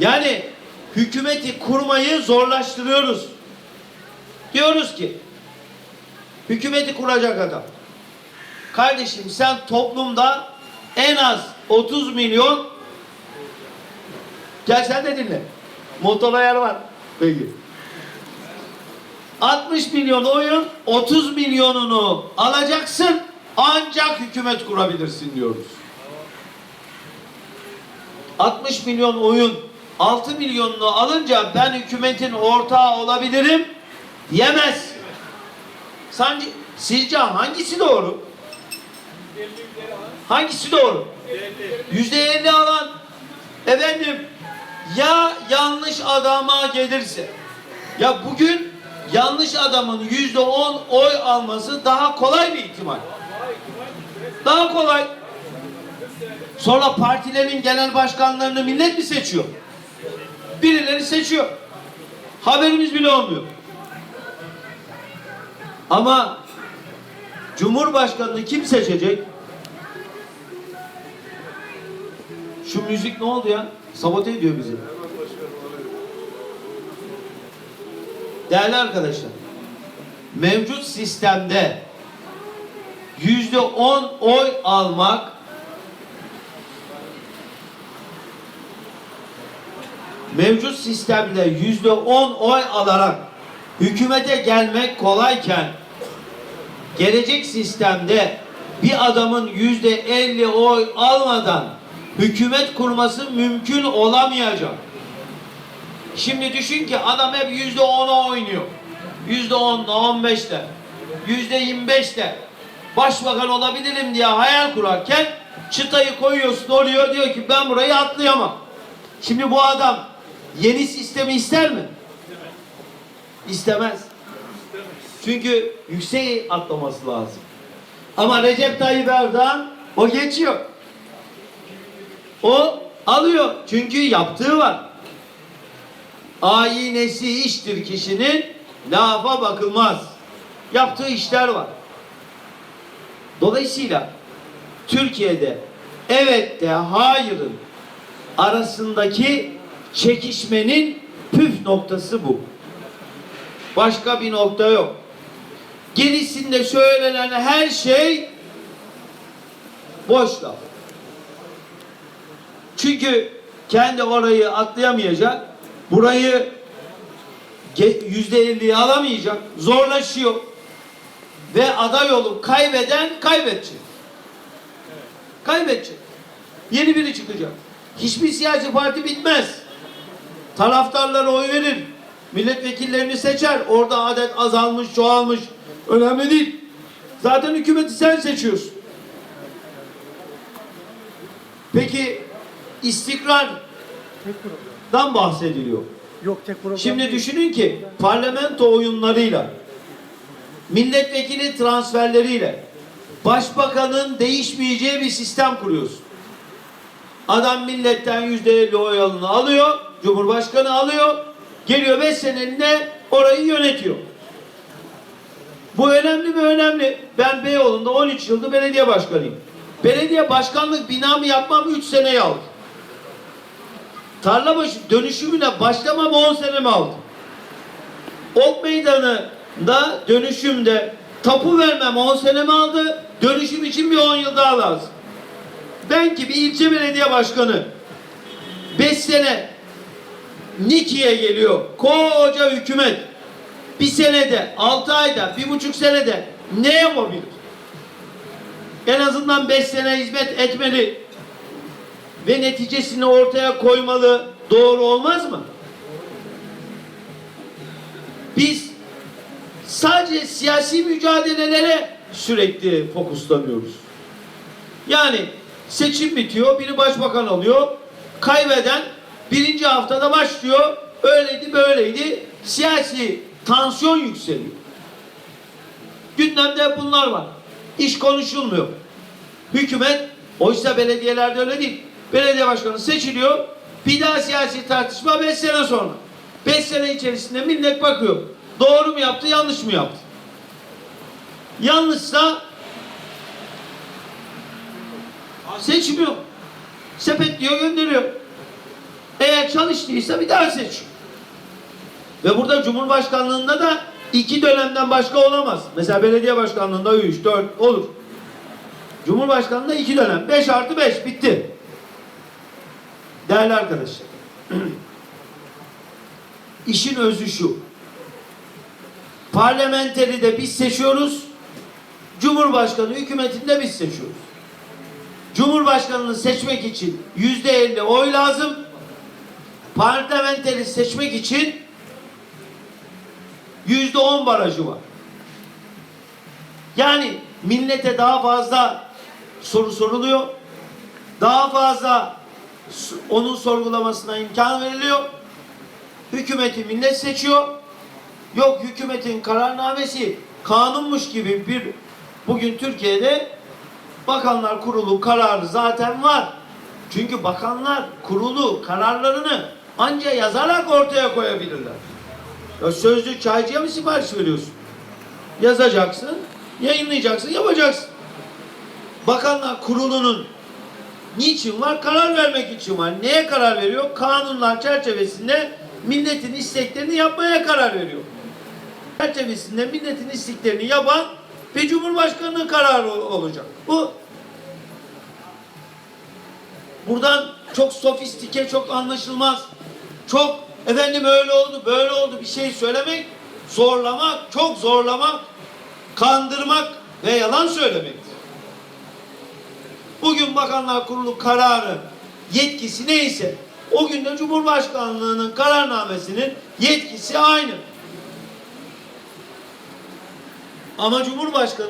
Yani hükümeti kurmayı zorlaştırıyoruz. Diyoruz ki hükümeti kuracak adam. Kardeşim sen toplumda en az 30 milyon Gel sen de dinle. Motor ayar var. Peki. 60 milyon oyun 30 milyonunu alacaksın ancak hükümet kurabilirsin diyoruz. 60 milyon oyun 6 milyonunu alınca ben hükümetin ortağı olabilirim diyemez. Sence, sizce hangisi doğru? Hangisi doğru? Yüzde elli alan efendim ya yanlış adama gelirse ya bugün yanlış adamın yüzde on oy alması daha kolay bir ihtimal. Daha kolay. Sonra partilerin genel başkanlarını millet mi seçiyor? Birileri seçiyor. Haberimiz bile olmuyor. Ama Cumhurbaşkanını kim seçecek? Şu müzik ne oldu ya? Sabote ediyor bizi. Değerli arkadaşlar, mevcut sistemde yüzde on oy almak mevcut sistemde yüzde on oy alarak hükümete gelmek kolayken gelecek sistemde bir adamın yüzde elli oy almadan hükümet kurması mümkün olamayacak. Şimdi düşün ki adam hep yüzde ona oynuyor. Yüzde onla, on beşle, yüzde yirmi beşle başbakan olabilirim diye hayal kurarken çıtayı koyuyorsun oraya diyor ki ben burayı atlayamam. Şimdi bu adam yeni sistemi ister mi? İstemez. Çünkü yükseği atlaması lazım. Ama Recep Tayyip Erdoğan o geçiyor. O alıyor. Çünkü yaptığı var. Ayinesi iştir kişinin lafa bakılmaz. Yaptığı işler var. Dolayısıyla Türkiye'de evet de hayırın arasındaki çekişmenin püf noktası bu. Başka bir nokta yok. Gerisinde söylenen her şey boş laf. Çünkü kendi orayı atlayamayacak, burayı yüzde elliyi alamayacak, zorlaşıyor. Ve aday olup kaybeden kaybedecek. Kaybedecek. Yeni biri çıkacak. Hiçbir siyasi parti bitmez. Taraftarları oy verir. Milletvekillerini seçer. Orada adet azalmış, çoğalmış. Önemli değil. Zaten hükümeti sen seçiyorsun. Peki istikrardan bahsediliyor. Yok tek program. Şimdi düşünün ki parlamento oyunlarıyla milletvekili transferleriyle başbakanın değişmeyeceği bir sistem kuruyorsun. Adam milletten yüzde elli oy alıyor, cumhurbaşkanı alıyor, geliyor beş seneliğine orayı yönetiyor. Bu önemli mi? Önemli. Ben Beyoğlu'nda 13 yıldır belediye başkanıyım. Belediye başkanlık binamı yapmam 3 seneyi aldı. Tarlabaşı dönüşümüne başlamam 10 senemi aldı. Ok meydanında dönüşümde tapu vermem 10 senemi aldı. Dönüşüm için bir 10 yıl daha lazım. Ben ki bir ilçe belediye başkanı 5 sene Niki'ye geliyor. Koca hükümet bir senede, altı ayda, bir buçuk senede ne yapabilir? En azından beş sene hizmet etmeli ve neticesini ortaya koymalı. Doğru olmaz mı? Biz sadece siyasi mücadelelere sürekli fokuslanıyoruz. Yani seçim bitiyor, biri başbakan oluyor, kaybeden birinci haftada başlıyor, öyleydi böyleydi, siyasi tansiyon yükseliyor. Gündemde bunlar var. İş konuşulmuyor. Hükümet, oysa belediyelerde öyle değil. Belediye başkanı seçiliyor, bir daha siyasi tartışma beş sene sonra. Beş sene içerisinde millet bakıyor. Doğru mu yaptı, yanlış mı yaptı? Yanlışsa seçmiyor. Sepetliyor, gönderiyor. Çalıştıysa bir daha seçiyor. Ve burada Cumhurbaşkanlığında da iki dönemden başka olamaz. Mesela belediye başkanlığında 3, 4 olur. Cumhurbaşkanlığında iki dönem. 5 artı 5 bitti. Değerli arkadaşlar. İşin özü şu. Parlamenteri de biz seçiyoruz. Cumhurbaşkanı hükümetini de biz seçiyoruz. Cumhurbaşkanını seçmek için yüzde elli oy lazım. Parlamenteri seçmek için yüzde on barajı var. Yani millete daha fazla soru soruluyor. Daha fazla onun sorgulamasına imkan veriliyor. Hükümeti millet seçiyor. Yok hükümetin kararnamesi kanunmuş gibi bir bugün Türkiye'de Bakanlar Kurulu kararı zaten var. Çünkü bakanlar kurulu kararlarını anca yazarak ortaya koyabilirler. Ya sözlü çaycıya mı sipariş veriyorsun? Yazacaksın, yayınlayacaksın, yapacaksın. Bakanlar Kurulu'nun niçin var? Karar vermek için var. Neye karar veriyor? Kanunlar çerçevesinde milletin isteklerini yapmaya karar veriyor. Çerçevesinde milletin isteklerini yapan bir cumhurbaşkanının kararı ol- olacak. Bu buradan çok sofistike, çok anlaşılmaz, çok efendim öyle oldu, böyle oldu bir şey söylemek, zorlamak, çok zorlamak, kandırmak ve yalan söylemektir. Bugün Bakanlar Kurulu kararı yetkisi neyse o gün de Cumhurbaşkanlığının kararnamesinin yetkisi aynı. Ama Cumhurbaşkanı